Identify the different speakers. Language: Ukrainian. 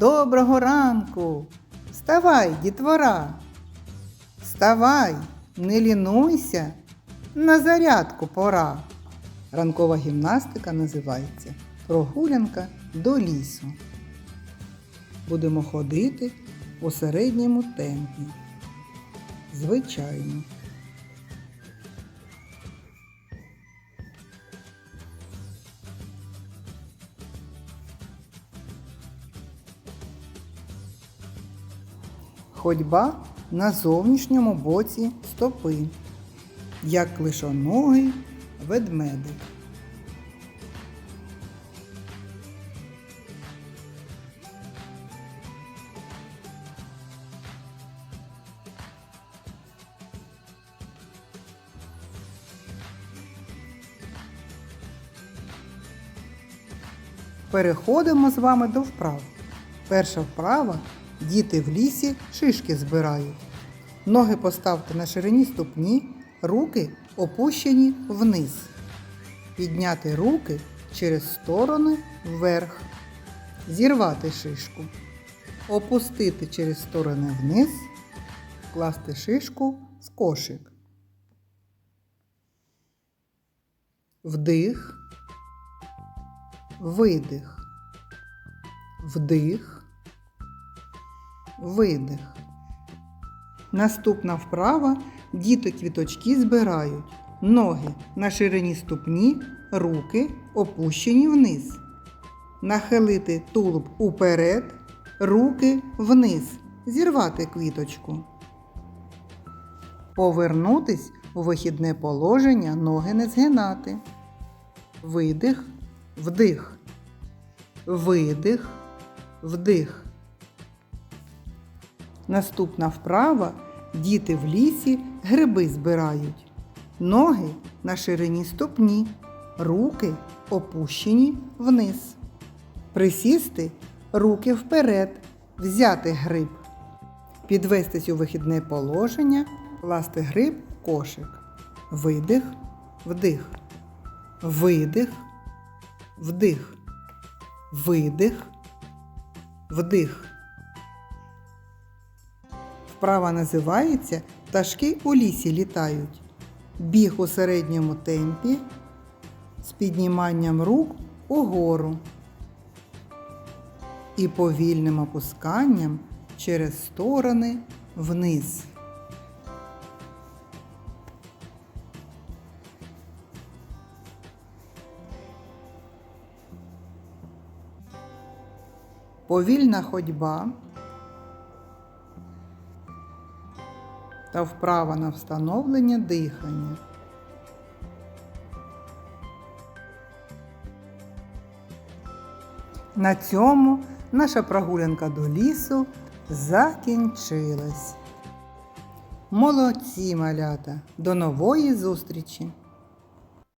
Speaker 1: Доброго ранку! Вставай, дітвора! Вставай, не лінуйся, на зарядку пора. Ранкова гімнастика називається Прогулянка до лісу. Будемо ходити у середньому темпі. Звичайно. Ходьба на зовнішньому боці стопи, як клишоногий ведмедик. Переходимо з вами до вправ. Перша вправа діти в лісі шишки збирають. Ноги поставте на ширині ступні, руки опущені вниз. Підняти руки через сторони вверх. Зірвати шишку. Опустити через сторони вниз. Класти шишку в кошик. Вдих. Видих. Вдих. Видих. Наступна вправа діти квіточки збирають. Ноги на ширині ступні, руки опущені вниз. Нахилити тулуб уперед, руки вниз. Зірвати квіточку. Повернутись у вихідне положення, ноги не згинати. Видих, вдих. Видих, вдих. Наступна вправа діти в лісі гриби збирають. Ноги на ширині ступні, руки опущені вниз. Присісти руки вперед, взяти гриб. Підвестись у вихідне положення, класти гриб в кошик. Видих, вдих. Видих, вдих. Видих, вдих. Вправа називається Пташки у лісі літають. Біг у середньому темпі з підніманням рук угору і повільним опусканням через сторони вниз. Повільна ходьба та вправа на встановлення дихання. На цьому наша прогулянка до лісу закінчилась. Молодці малята! До нової зустрічі!